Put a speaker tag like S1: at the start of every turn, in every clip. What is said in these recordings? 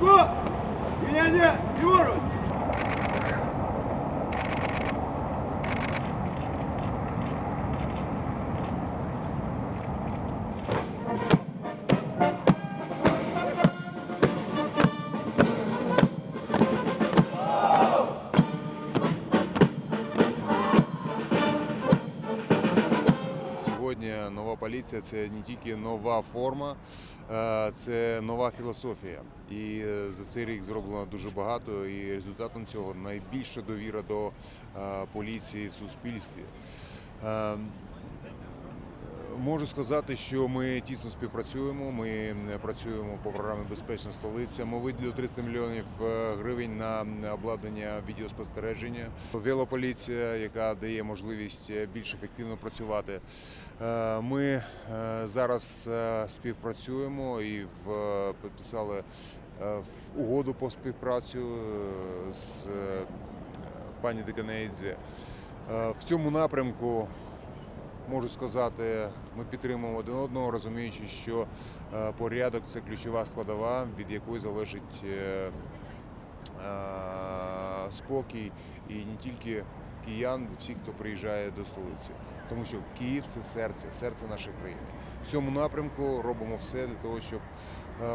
S1: 굿! 유년이! Велополіція це не тільки нова форма, е, це нова філософія. І е, за цей рік зроблено дуже багато. І результатом цього найбільша довіра до е, поліції в суспільстві. Можу сказати, що ми тісно співпрацюємо. Ми працюємо по програмі Безпечна столиця. Ми виділили 300 мільйонів е, гривень на обладнання відеоспостереження. Велополіція, яка дає можливість е, більш ефективно працювати. Е, Ми зараз співпрацюємо і підписали угоду по співпрацю з пані Деканейдзе. Е, В цьому напрямку можу сказати, ми підтримуємо один одного, розуміючи, що е, порядок це ключова складова, від якої залежить е, е, спокій і не тільки киян, всіх, хто приїжджає до столиці. Тому що Київ це серце, серце нашої країни. В цьому напрямку робимо все для того, щоб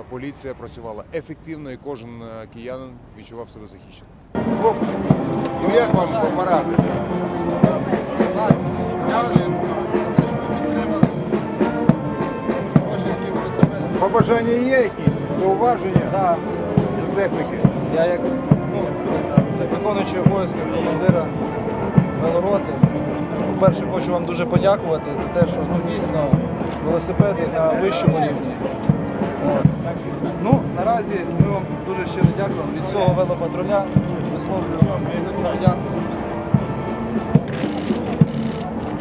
S1: поліція працювала ефективно і кожен киянин відчував себе захищеним.
S2: Хлопці, ну як вам по Побажання є якісь? Зауваження? До техніки?
S3: я як ну, виконуючий обов'язки командира велороти. По-перше, хочу вам дуже подякувати за те, що ну, дійсно велосипеди на вищому рівні. От. Ну, наразі ми вам дуже щиро дякуємо. Від цього велопатруля.